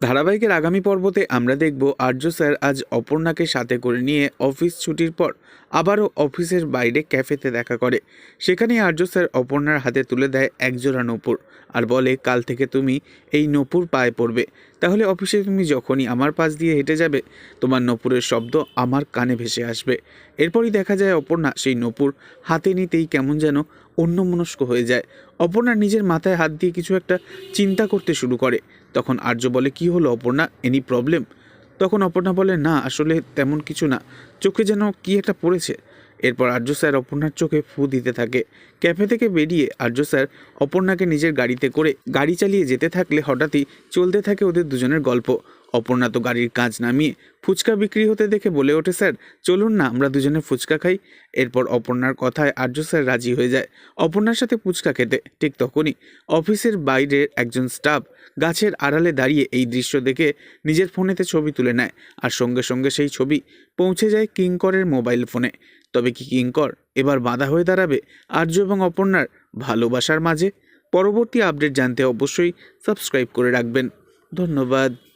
ধারাবাহিকের আগামী পর্বতে আমরা দেখব আর্য স্যার আজ অপর্ণাকে সাথে করে নিয়ে অফিস ছুটির পর আবারও অফিসের বাইরে ক্যাফেতে দেখা করে। সেখানে আর্য স্যার অপর্ণার হাতে তুলে দেয় একজোড়া নপুর আর বলে, কাল থেকে তুমি এই নপুর পায়ে পড়বে। তাহলে অফিসে তুমি যখনই আমার পাশ দিয়ে হেঁটে যাবে, তোমার নপুরের শব্দ আমার কানে ভেসে আসবে। এরপরই দেখা যায় অপর্ণা সেই নপুর হাতে নিতেই কেমন যেন অন্যমনস্ক হয়ে যায়। অপর্ণা নিজের মাথায় হাত দিয়ে কিছু একটা চিন্তা করতে শুরু করে। তখন আর্য বলে, কি হলো অপর্ণা? এনি প্রবলেম তখন অপর্ণা বলে, না, আসলে তেমন কিছু না। চোখে যেন কি একটা পড়েছে। এরপর আর্য স্যার অপর্ণার চোখে ফু দিতে থাকে। ক্যাফে থেকে বেরিয়ে আর্য স্যার অপর্ণাকে নিজের গাড়িতে করে গাড়ি চালিয়ে যেতে থাকলে হঠাৎই চলতে থাকে ওদের দুজনের গল্প। অপর্ণা তো গাড়ির কাজ নামিয়ে ফুচকা বিক্রি হতে দেখে বলে ওঠে, স্যার, চলুন না, আমরা দুজনে ফুচকা খাই। এরপর অপর্ণার কথায় আর্য স্যার রাজি হয়ে যায়। অপর্ণার সাথে ফুচকা খেতে ঠিক তখনই অফিসের বাইরের একজন স্টাফ গাছের আড়ালে দাঁড়িয়ে এই দৃশ্য দেখে নিজের ফোনেতে ছবি তুলে নেয় আর সঙ্গে সঙ্গে সেই ছবি পৌঁছে যায় কিঙ্করের মোবাইল ফোনে। তবে কি কিঙ্কর এবার বাধা হয়ে দাঁড়াবে আর্য এবং অপর্ণার ভালোবাসার মাঝে? পরবর্তী আপডেট জানতে অবশ্যই সাবস্ক্রাইব করে রাখবেন। ধন্যবাদ।